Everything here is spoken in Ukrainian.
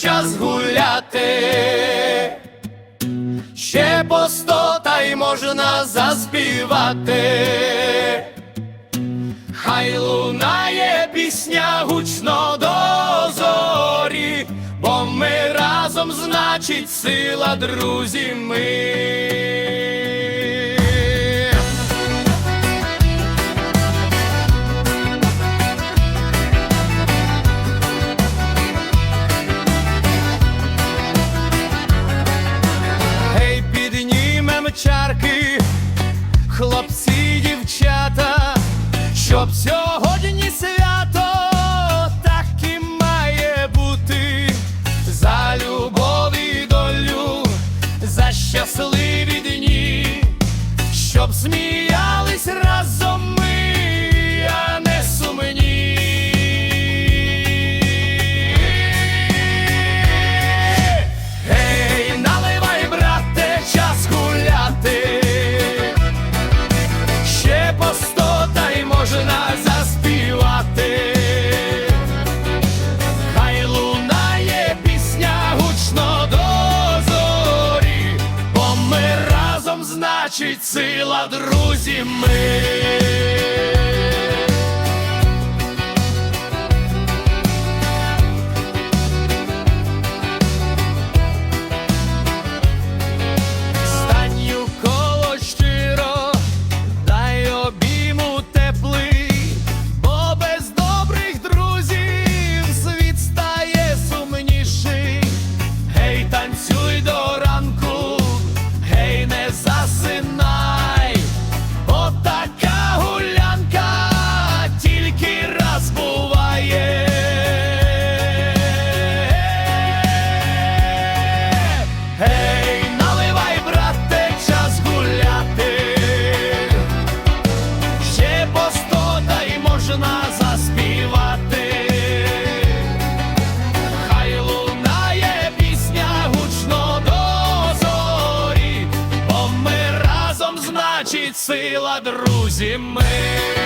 час гуляти, ще по сто та й можна заспівати, хай лунає пісня гучно до зорі, бо ми разом, значить, сила друзі ми. хлопці, дівчата, щоб сьогодні сила, друзі, ми. друзі, ми.